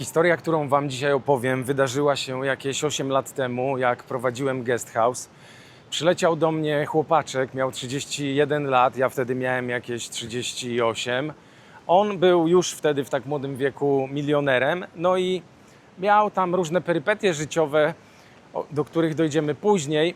Historia, którą Wam dzisiaj opowiem, wydarzyła się jakieś 8 lat temu, jak prowadziłem guest house. Przyleciał do mnie chłopaczek, miał 31 lat, ja wtedy miałem jakieś 38. On był już wtedy w tak młodym wieku milionerem, no i miał tam różne perypetie życiowe, do których dojdziemy później,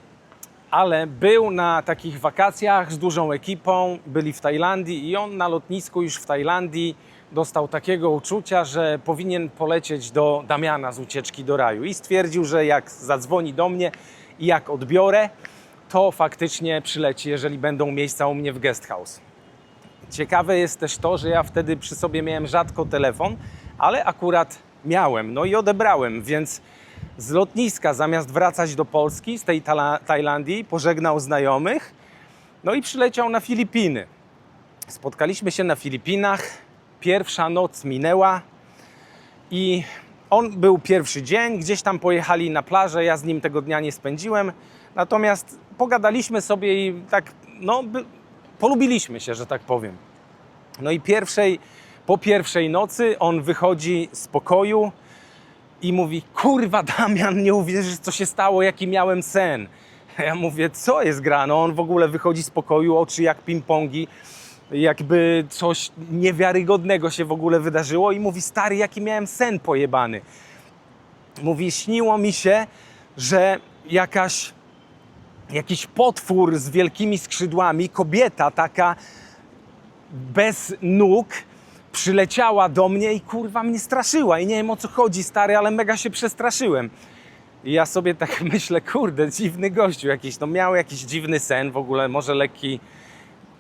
ale był na takich wakacjach z dużą ekipą, byli w Tajlandii i on na lotnisku już w Tajlandii dostał takiego uczucia, że powinien polecieć do Damiana z ucieczki do raju i stwierdził, że jak zadzwoni do mnie i jak odbiorę, to faktycznie przyleci, jeżeli będą miejsca u mnie w guest house. Ciekawe jest też to, że ja wtedy przy sobie miałem rzadko telefon, ale akurat miałem, no i odebrałem, więc z lotniska zamiast wracać do Polski, z tej Tajlandii, pożegnał znajomych, no i przyleciał na Filipiny. Spotkaliśmy się na Filipinach, pierwsza noc minęła i on był pierwszy dzień, gdzieś tam pojechali na plażę, ja z nim tego dnia nie spędziłem, natomiast pogadaliśmy sobie i tak, no, polubiliśmy się, że tak powiem. No i pierwszej, po pierwszej nocy on wychodzi z pokoju i mówi: Kurwa, Damian, nie uwierzysz, co się stało, jaki miałem sen. Ja mówię: Co jest grano? On w ogóle wychodzi z pokoju, oczy jak ping-pongi, jakby coś niewiarygodnego się w ogóle wydarzyło, i mówi: Stary, jaki miałem sen pojebany. Mówi: Śniło mi się, że jakaś jakiś potwór z wielkimi skrzydłami, kobieta taka bez nóg, przyleciała do mnie i kurwa mnie straszyła. I nie wiem o co chodzi, stary, ale mega się przestraszyłem. I ja sobie tak myślę, kurde, dziwny gościu jakiś, no miał jakiś dziwny sen, w ogóle może lekki,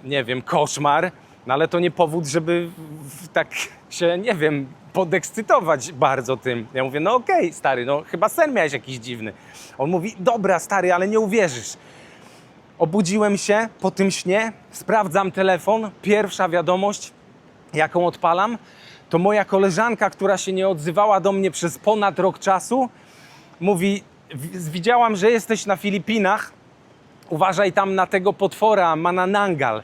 nie wiem, koszmar, no ale to nie powód, żeby tak się, nie wiem, podekscytować bardzo tym. Ja mówię, no okej, stary, no chyba sen miałeś jakiś dziwny. On mówi, dobra, stary, ale nie uwierzysz. Obudziłem się po tym śnie, sprawdzam telefon, pierwsza wiadomość, jaką odpalam, to moja koleżanka, która się nie odzywała do mnie przez ponad rok czasu, mówi: "W- Widziałam, że jesteś na Filipinach, uważaj tam na tego potwora, Mananangal.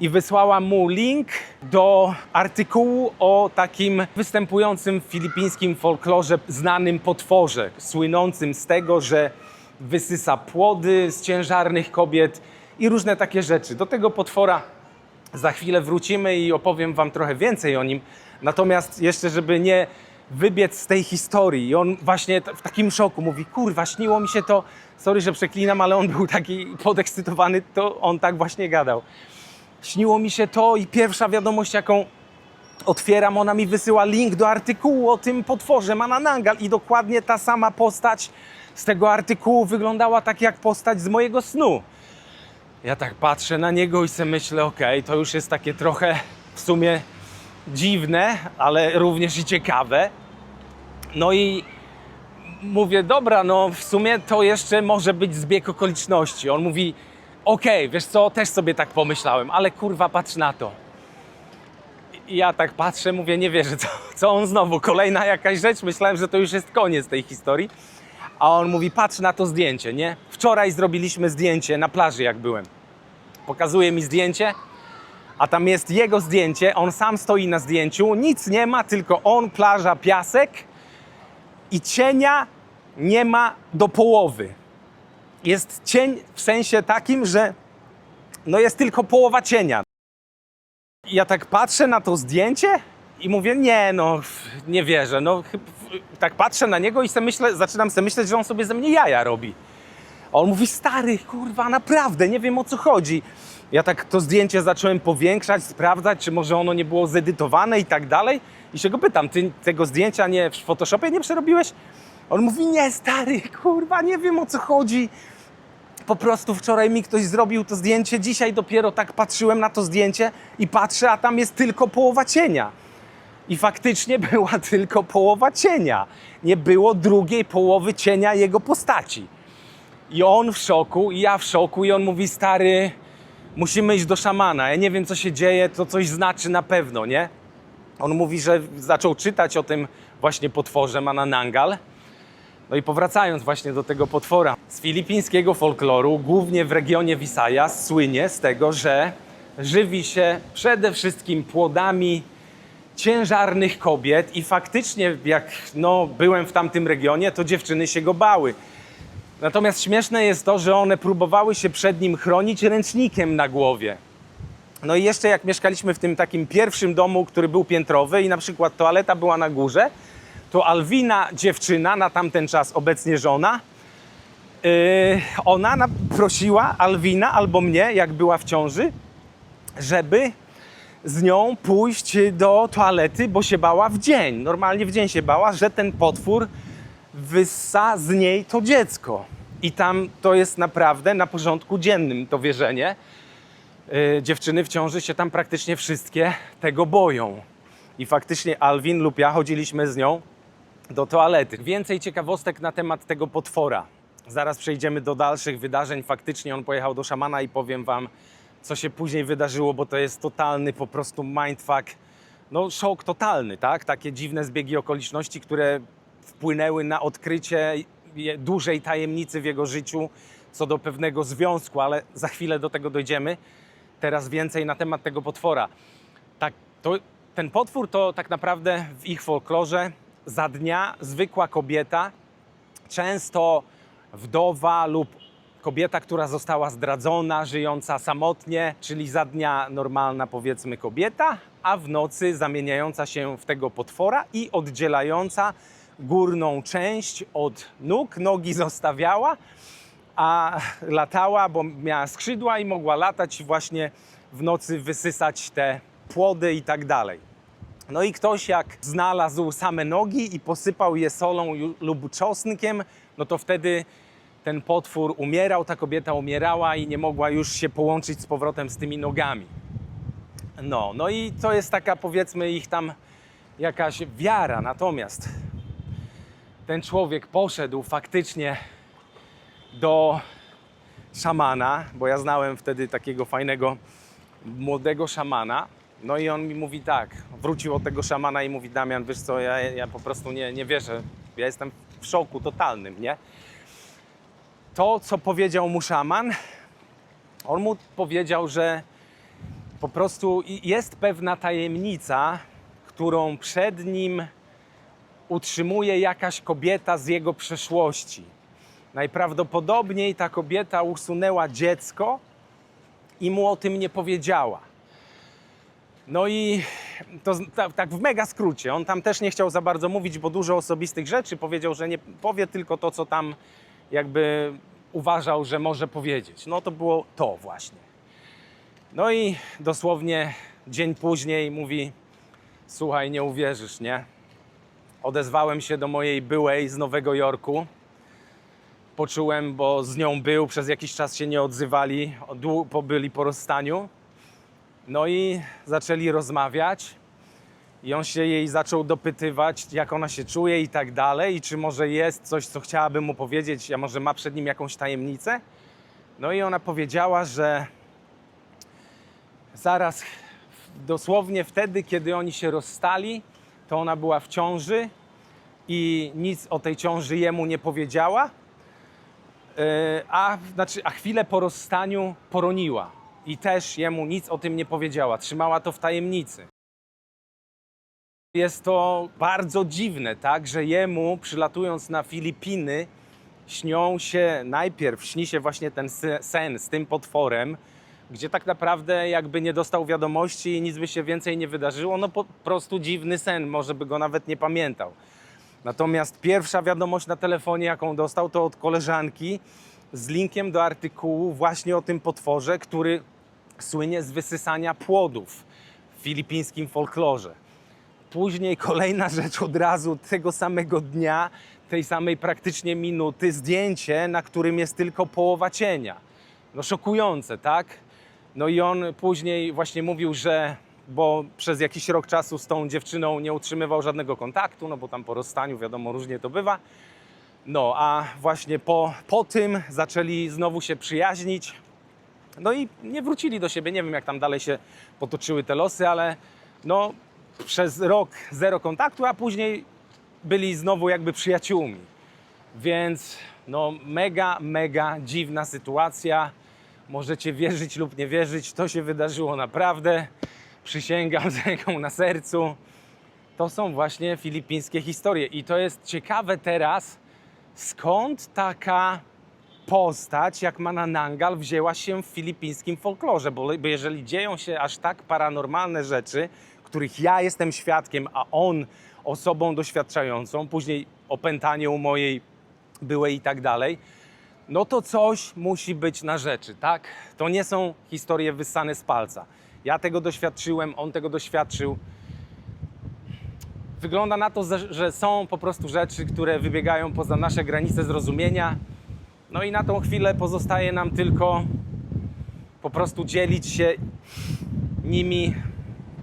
I wysłała mu link do artykułu o takim występującym w filipińskim folklorze znanym potworze, słynącym z tego, że wysysa płody z ciężarnych kobiet i różne takie rzeczy. Do tego potwora za chwilę wrócimy i opowiem Wam trochę więcej o nim. Natomiast jeszcze, żeby nie wybiec z tej historii, i on właśnie w takim szoku mówi: Kurwa, śniło mi się to. Sorry, że przeklinam, ale on był taki podekscytowany, to on tak właśnie gadał. Śniło mi się to i pierwsza wiadomość, jaką otwieram, ona mi wysyła link do artykułu o tym potworze Mananangal i dokładnie ta sama postać z tego artykułu wyglądała tak jak postać z mojego snu. Ja tak patrzę na niego i sobie myślę, okej, to już jest takie trochę w sumie dziwne, ale również i ciekawe. No i mówię, dobra, no w sumie to jeszcze może być zbieg okoliczności. On mówi, okej, wiesz co, też sobie tak pomyślałem, ale kurwa, patrz na to. I ja tak patrzę, mówię, nie wierzę, co, co on znowu, kolejna jakaś rzecz, myślałem, że to już jest koniec tej historii. A on mówi, patrz na to zdjęcie, nie? Wczoraj zrobiliśmy zdjęcie na plaży, jak byłem. Pokazuje mi zdjęcie, a tam jest jego zdjęcie, on sam stoi na zdjęciu, nic nie ma, tylko on, plaża, piasek i cienia nie ma do połowy. Jest cień w sensie takim, że no jest tylko połowa cienia. Ja tak patrzę na to zdjęcie i mówię, nie no, nie wierzę. No, tak patrzę na niego i se myślę, zaczynam sobie myśleć, że on sobie ze mnie jaja robi. A on mówi, stary, kurwa, naprawdę, nie wiem o co chodzi. Ja tak to zdjęcie zacząłem powiększać, sprawdzać, czy może ono nie było zedytowane i tak dalej. I się go pytam, ty tego zdjęcia nie w Photoshopie nie przerobiłeś? On mówi, nie, stary, kurwa, nie wiem o co chodzi. Po prostu wczoraj mi ktoś zrobił to zdjęcie, dzisiaj dopiero tak patrzyłem na to zdjęcie i patrzę, a tam jest tylko połowa cienia. I faktycznie była tylko połowa cienia. Nie było drugiej połowy cienia jego postaci. I on w szoku, i ja w szoku, i on mówi: Stary, musimy iść do szamana. Ja nie wiem, co się dzieje, to coś znaczy na pewno, nie? On mówi, że zaczął czytać o tym właśnie potworze Mananangal. No i powracając właśnie do tego potwora, z filipińskiego folkloru, głównie w regionie Visayas, słynie z tego, że żywi się przede wszystkim płodami ciężarnych kobiet i faktycznie jak no, byłem w tamtym regionie, to dziewczyny się go bały. Natomiast śmieszne jest to, że one próbowały się przed nim chronić ręcznikiem na głowie. No i jeszcze jak mieszkaliśmy w tym takim pierwszym domu, który był piętrowy i na przykład toaleta była na górze, to Alwina, dziewczyna, na tamten czas obecnie żona, yy, ona na, prosiła Alwina albo mnie, jak była w ciąży, żeby z nią pójść do toalety, bo się bała w dzień. Normalnie w dzień się bała, że ten potwór wyssa z niej to dziecko. I tam to jest naprawdę na porządku dziennym to wierzenie. Yy, dziewczyny w ciąży się tam praktycznie wszystkie tego boją. I faktycznie Alwin lub ja chodziliśmy z nią do toalety. Więcej ciekawostek na temat tego potwora. Zaraz przejdziemy do dalszych wydarzeń. Faktycznie on pojechał do szamana i powiem wam, co się później wydarzyło, bo to jest totalny po prostu mindfuck. No, szok totalny, tak? Takie dziwne zbiegi okoliczności, które wpłynęły na odkrycie dużej tajemnicy w jego życiu co do pewnego związku, ale za chwilę do tego dojdziemy. Teraz więcej na temat tego potwora. Tak, to, ten potwór to tak naprawdę w ich folklorze za dnia zwykła kobieta, często wdowa lub kobieta, która została zdradzona, żyjąca samotnie, czyli za dnia normalna powiedzmy kobieta, a w nocy zamieniająca się w tego potwora i oddzielająca górną część od nóg, nogi zostawiała, a latała, bo miała skrzydła i mogła latać właśnie w nocy wysysać te płody i tak dalej. No i ktoś jak znalazł same nogi i posypał je solą lub czosnkiem, no to wtedy ten potwór umierał, ta kobieta umierała i nie mogła już się połączyć z powrotem z tymi nogami. No, no i to jest taka powiedzmy ich tam jakaś wiara. Natomiast ten człowiek poszedł faktycznie do szamana, bo ja znałem wtedy takiego fajnego młodego szamana. No i on mi mówi tak, wrócił od tego szamana i mówi Damian, wiesz co, ja, ja po prostu nie, nie wierzę, ja jestem w szoku totalnym, nie? To, co powiedział mu szaman, on mu powiedział, że po prostu jest pewna tajemnica, którą przed nim utrzymuje jakaś kobieta z jego przeszłości. Najprawdopodobniej ta kobieta usunęła dziecko i mu o tym nie powiedziała. No i to tak w mega skrócie. On tam też nie chciał za bardzo mówić, bo dużo osobistych rzeczy powiedział, że nie powie tylko to, co tam jakby uważał, że może powiedzieć. No to było to właśnie. No i dosłownie dzień później mówi: Słuchaj, nie uwierzysz, nie? Odezwałem się do mojej byłej z Nowego Jorku. Poczułem, bo z nią był, przez jakiś czas się nie odzywali, dłu- pobyli po rozstaniu. No i zaczęli rozmawiać. I on się jej zaczął dopytywać, jak ona się czuje i tak dalej, i czy może jest coś, co chciałaby mu powiedzieć, a może ma przed nim jakąś tajemnicę. No i ona powiedziała, że zaraz, dosłownie wtedy, kiedy oni się rozstali, to ona była w ciąży i nic o tej ciąży jemu nie powiedziała, Yy, a, znaczy, a chwilę po rozstaniu poroniła i też jemu nic o tym nie powiedziała, trzymała to w tajemnicy. Jest to bardzo dziwne, tak, że jemu przylatując na Filipiny śnią się, najpierw śni się właśnie ten se- sen z tym potworem, gdzie tak naprawdę jakby nie dostał wiadomości i nic by się więcej nie wydarzyło, no po prostu dziwny sen, może by go nawet nie pamiętał. Natomiast pierwsza wiadomość na telefonie, jaką dostał, to od koleżanki z linkiem do artykułu właśnie o tym potworze, który słynie z wysysania płodów w filipińskim folklorze. Później kolejna rzecz od razu tego samego dnia, tej samej praktycznie minuty, zdjęcie, na którym jest tylko połowa cienia. No szokujące, tak? No i on później właśnie mówił, że bo przez jakiś rok czasu z tą dziewczyną nie utrzymywał żadnego kontaktu, no bo tam po rozstaniu wiadomo różnie to bywa. No a właśnie po, po tym zaczęli znowu się przyjaźnić. No i nie wrócili do siebie. Nie wiem, jak tam dalej się potoczyły te losy, ale no przez rok zero kontaktu, a później byli znowu jakby przyjaciółmi. Więc no mega, mega dziwna sytuacja. Możecie wierzyć lub nie wierzyć, to się wydarzyło naprawdę. Przysięgam z ręką na sercu. to są właśnie filipińskie historie. I to jest ciekawe teraz, skąd taka postać jak Mananangal wzięła się w filipińskim folklorze, bo, jeżeli dzieją się aż tak paranormalne rzeczy, których ja jestem świadkiem, a on osobą doświadczającą, później opętanie u mojej byłej i tak dalej, no to coś musi być na rzeczy, tak? To nie są historie wyssane z palca. Ja tego doświadczyłem, on tego doświadczył. Wygląda na to, że- są po prostu rzeczy, które wybiegają poza nasze granice zrozumienia. No i na tą chwilę pozostaje nam tylko po prostu dzielić się nimi,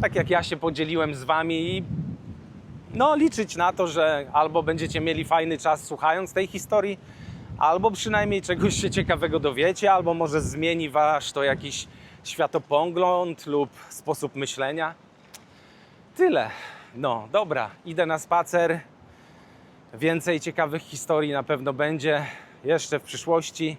tak jak ja się podzieliłem z wami i no liczyć na to, że albo będziecie mieli fajny czas słuchając tej historii, albo przynajmniej czegoś się ciekawego dowiecie, albo może zmieni wasz to jakiś światopogląd lub sposób myślenia. Tyle. No, dobra, idę na spacer. Więcej ciekawych historii na pewno będzie jeszcze w przyszłości.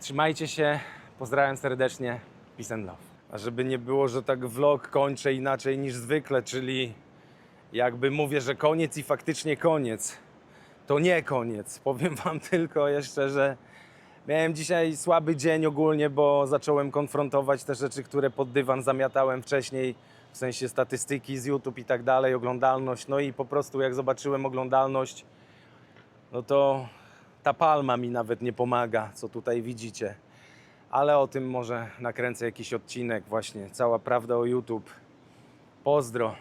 Trzymajcie się. Pozdrawiam serdecznie. Peace and love. A żeby nie było, że tak vlog kończę inaczej niż zwykle, czyli jakby mówię, że koniec i faktycznie koniec. To nie koniec. Powiem Wam tylko jeszcze, że miałem dzisiaj słaby dzień ogólnie, bo zacząłem konfrontować te rzeczy, które pod dywan zamiatałem wcześniej, w sensie statystyki z YouTube i tak dalej, oglądalność. No i po prostu jak zobaczyłem oglądalność, no to ta palma mi nawet nie pomaga, co tutaj widzicie. Ale o tym może nakręcę jakiś odcinek właśnie, cała prawda o YouTube. Pozdro.